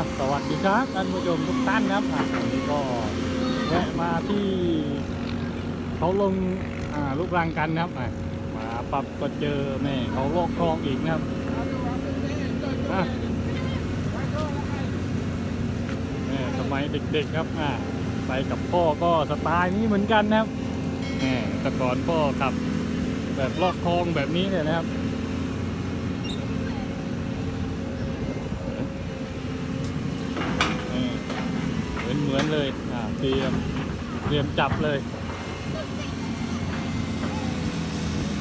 ะสวัสดีครับท่านผู้ชมทุกท่านนะครับวันนี้ก็แวะมาที่เขาลงาลูกรังกันนะครับมาปรับก็เจอแม่เขาโลกคลองอีกนะครับแม่สมัยเด็กๆครับไปกับพ่อก็สไตล์นี้เหมือนกันนะครับแม่แต่ก่อนพ่อขับแบบลอกคลองแบบนี้เลยนะครับ เลยอ่าเตรียมเตรียมจับเลย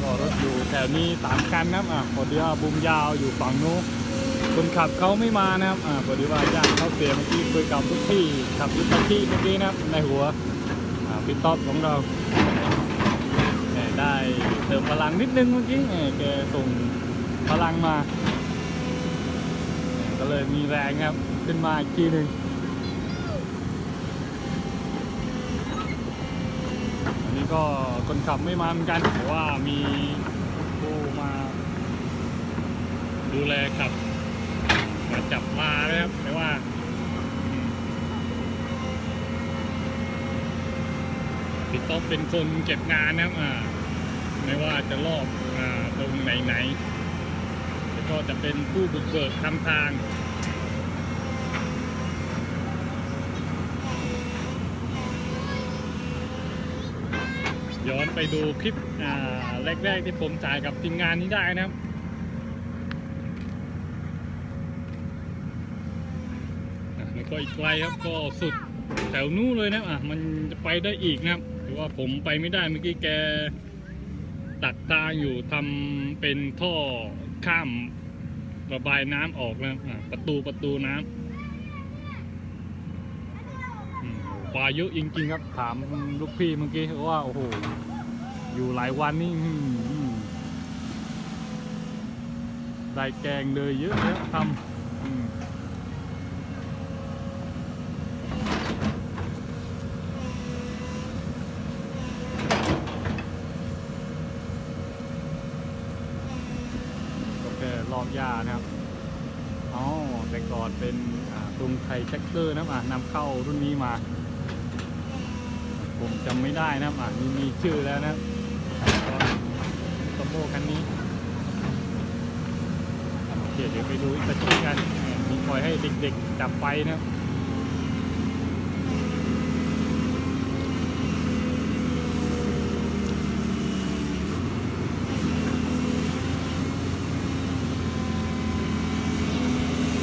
ก็รถอยู่แถวนี้สามคันนะครับอ่าพอดีว่าบุมยาวอยู่ฝั่งนู้นคนขับเขาไม่มานะครับอ่าพอดีว่าญาติเขาเสียเมื่อกี้คุยกับทุกที่ขับยุทธที่เมื่อกี้นะครับในหัวอ่าพี่ต๊อบของเราแหมได้เติมพลังนิดนึงเมื่อกี้แหมแกส่งพลังมา ก็เลยมีแรงครับ ขึ้นมาอีกทีหนึ่ง อันนี้ ก็คนขับไม่มาเหมือนกันแต่ว่ามีผู้มา ดูแลขับมาจับปลาเลยครับแต่ว่าพี่ต๊อบเป็นคนเก็บงานนะครับอ่าไม่ว่าจะรอบอ่าตรงไหนๆแล้วก็จะเป็นผู้บุกเบิกทำทาง ย้อน ไปดูคลิปแรกๆที่ผมถ่ายกับทีมงานนี้ได้นะครับแล้วก็อีกไกลครับก็สุดแถวนู้นเลยนะอะมันจะไปได้อีกนะครับแต่ว่าผมไปไม่ได้เมื่อกี้แกตัดทางอยู่ทำเป็นท่อข้ามระบายน้ำออกนะอะประตูประตูน้ำอืมปลาเยอะจริงๆครับถามลูกพี่เมื่อกี้ว่าโอ้โห อยู่หลายวันนี่ได้แกงเลยเยอะเยะทำอืมก็แค่ลอกยานะครับอ๋อแต่ก่อนเป็นอ่ากรุงไทยแจ็คเกอร์นะครับอ่านำเข้ารุ่นนี้มา ผมจำไม่ได้นะครับอ่านี่มีชื่อแล้วนะ โบกันนี้โอเคเดี๋ยวไปดูอีกประจุกันมีคอยให้เด็กๆจับไปนะครับ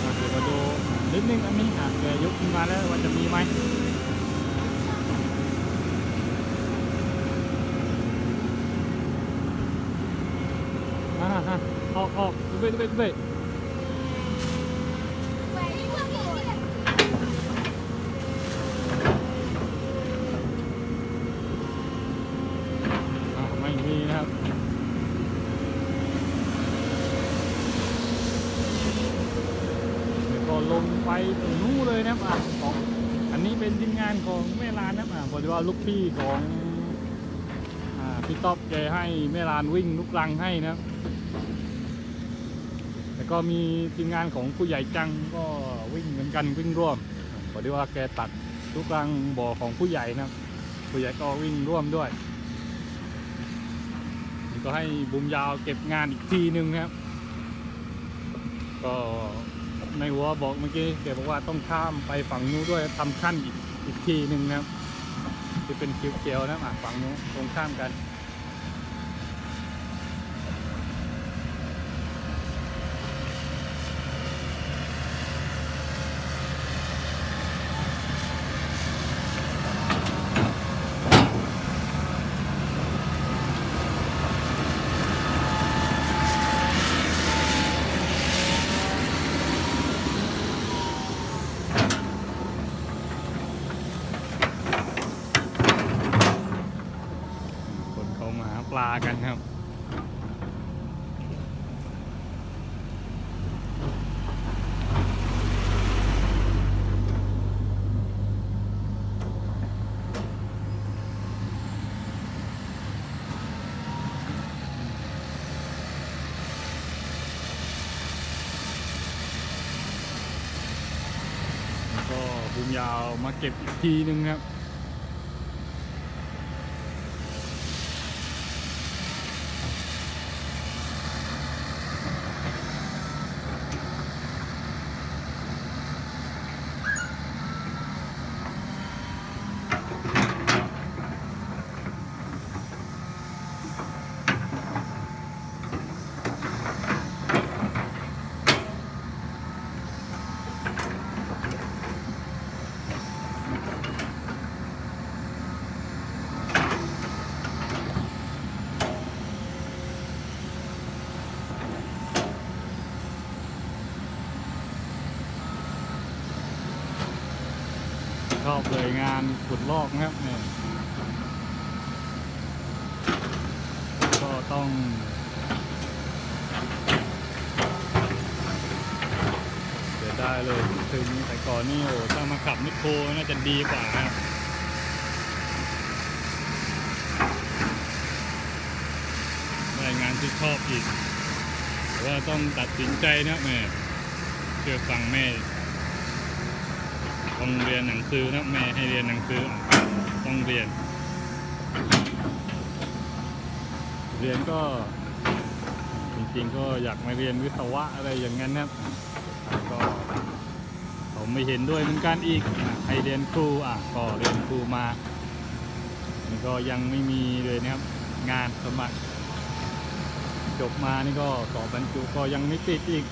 อะเดี๋ยวมาดูนิดนึงอันนี้อะแกยกขึ้นมาแล้วว่าจะมีไหม อ่าฮะ ออกออกดูไปดูไปดูไปอ่าไม่มีนะครับ ก็ลงไปถึงนู้นเลยนะครับอะของอันนี้เป็นทีมงานของแม่ลานนะครับอะพอดีว่าลูกพี่ของพี่ต๊อบแกให้แม่ลานวิ่งลูกรังให้นะครับ แล้วก็มีทีมงานของผู้ใหญ่จังก็วิ่งเหมือนกันวิ่งร่วมพอดีว่าแกตัดทุกรังบ่อของผู้ใหญ่นะผู้ใหญ่ก็วิ่งร่วมด้วยนี่ก็ให้บุมยาวเก็บงานอีกทีหนึ่งครับ ก็ในหัวบอกเมื่อกี้แกบอกว่าต้องข้ามไปฝั่งนู้นด้วยทำขั้นอีกอีกทีหนึ่งนะครับที่เป็นเขียวๆนะครับอะฝั่งนู้นตรงข้ามกัน ปลากันครับก็บุญยาวมาเก็บอีกทีนึงครับ ชอบเลยงานขุดลอกนะครับเนี่ยก็ต้องเสียได้เลยถึงแต่ก่อนนี่โอ้ถ้ามาขับนิโคน่าจะดีกว่านะครับได้งานที่ชอบอีกแต่ว่าต้องตัดสินใจนะแม่เชื่อฟังแม่ ต้องเรียนหนังสือนะแม่ให้เรียนหนังสือต้องเรียน เรียนก็จริงๆก็อยากมาเรียนวิศวะอะไรอย่างนั้นนะก็ผมไม่เห็นด้วยเหมือนกันอีกอะให้เรียนครูอะก็เรียนครูมานี่ก็ยังไม่มีเลยนะครับ งานสมัคร จบมานี่ก็สอบบรรจุก็ยังไม่ติดอีก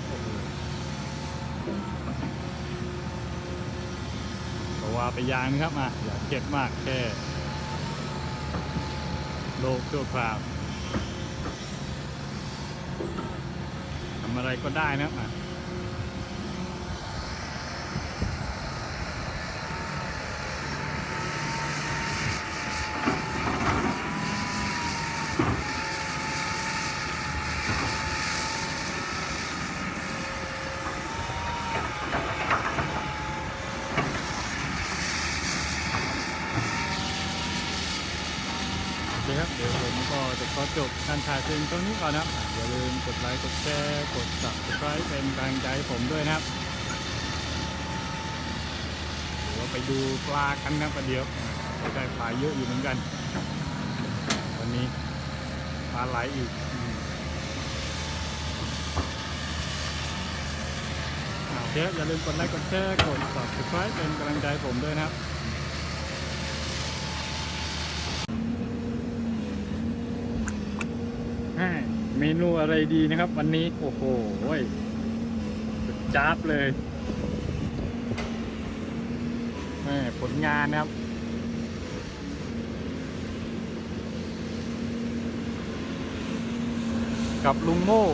ก็ว่าไปยางนะครับมาอย่าเก็บมากแค่โลกชั่วคราวทำอะไรก็ได้นะครับอะโอเคครับเดี๋ยวผมก็ จบการถ่ายเพลงตรงนี้ก่อนนะครับอย่าลืมกดไลค์กดแชร์กด subscribe เป็นกำลังใจผมด้วยนะครับเดี๋ยวไปดูปลากันนะประเดี๋ยวอะได้ปลาเยอะอยู่เหมือนกัน วันนี้ปลาไหลอีกอืมอะโอเคครับอย่าลืมกดไลค์กดแชร์กด subscribe เป็นกำลังใจผมด้วยนะครับ อ่า เมนูอะไรดีนะครับ วันนี้ โอ้โหจ้าบเลยผลงานนะครับกับลุงโม่